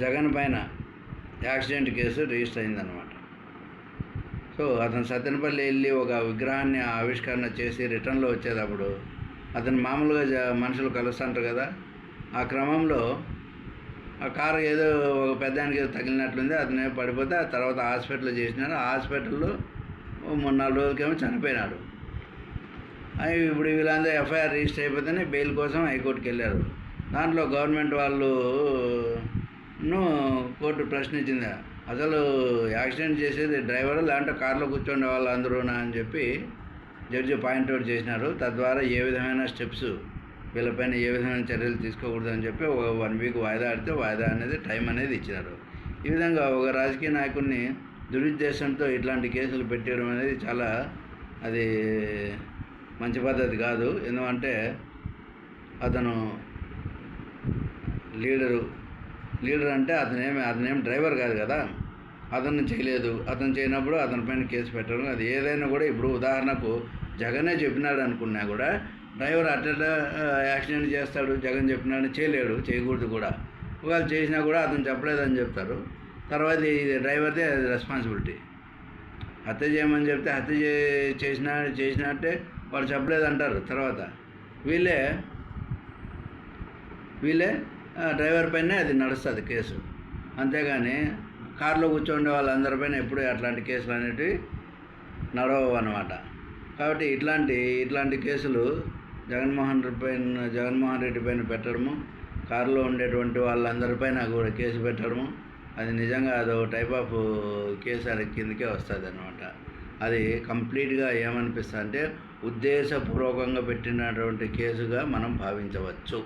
జగన్ పైన accident case register అయిందనమాట so అతను సత్యనపల్లి వెళ్ళి ఒక విగ్రహాన్ని ఆవిష్కరణ చేసి రిటర్న్లో వచ్చేటప్పుడు అతను మామూలుగా జ- మనుషులు కలుస్తుంటారు కదా ఆ క్రమంలో ఆ కారు ఏదో ఒక పెద్దానికి ఏదో తగిలినట్లుంది అతను పడిపోతే ఆ తర్వాత హాస్పిటల్లో చేసినారు. ఆ హాస్పిటల్లో మూడు నాలుగు రోజులకేమో చనిపోయినాడు. అవి ఇప్పుడు వీళ్ళందరూ ఎఫ్ఐఆర్ రిజిస్టర్ అయిపోతేనే బెయిల్ కోసం హైకోర్టుకి వెళ్ళారు దాంట్లో గవర్నమెంట్ వాళ్ళు కోర్టు ప్రశ్నించింది. అసలు యాక్సిడెంట్ చేసేది డ్రైవర్ లేదంటే కార్లో కూర్చుండే వాళ్ళు అందరూనా అని చెప్పి జడ్జి పాయింట్అవుట్ చేసినారు. తద్వారా ఏ విధమైన స్టెప్స్ వీళ్ళపైన ఏ విధమైన చర్యలు తీసుకోకూడదు అని చెప్పి ఒక వన్ వీక్ వాయిదా ఆడితే వాయిదా అనేది టైం అనేది ఇచ్చినారు. ఈ విధంగా ఒక రాజకీయ నాయకుడిని దురుద్దేశంతో ఇట్లాంటి కేసులు పెట్టడం అనేది చాలా అది మంచి పద్ధతి కాదు. ఎందుకంటే అతను లీడరు లీడర్ అంటే అతనేమి అతనేం డ్రైవర్ కాదు కదా. అతను చేయలేదు. అతను చేయనప్పుడు అతని పైన కేసు పెట్టడం అది ఏదైనా కూడా ఇప్పుడు ఉదాహరణకు జగనే చెప్పినాడు అనుకున్నా కూడా డ్రైవర్ అట్ట యాక్సిడెంట్ చేస్తాడు జగన్ చెప్పినాడు చేయలేడు చేయకూడదు కూడా. ఒకవేళ చేసినా కూడా అతను చెప్పలేదని చెప్తారు. తర్వాత ఇది డ్రైవర్దే రెస్పాన్సిబిలిటీ. హత్య చేయమని చెప్తే హత్య చే చేసిన చేసినట్టే వాళ్ళు చెప్పలేదంటారు తర్వాత. వీళ్ళే వీళ్ళే డ్రైవర్ పైనే అది నడుస్తుంది కేసు. అంతేగాని కారులో కూర్చోండే వాళ్ళందరిపైన ఎప్పుడు అట్లాంటి కేసులు అనేటివి నడవవు అనమాట కాబట్టి ఇట్లాంటి ఇట్లాంటి కేసులు జగన్మోహన్ రెడ్డి పైన జగన్మోహన్ రెడ్డి పైన పెట్టడము కారులో ఉండేటువంటి వాళ్ళందరిపైన కూడా కేసు పెట్టడము అది నిజంగా అదో టైప్ ఆఫ్ కేసు అది కిందకే వస్తుంది అనమాట అది కంప్లీట్గా ఏమనిపిస్తుంది అంటే ఉద్దేశపూర్వకంగా పెట్టినటువంటి కేసుగా మనం భావించవచ్చు.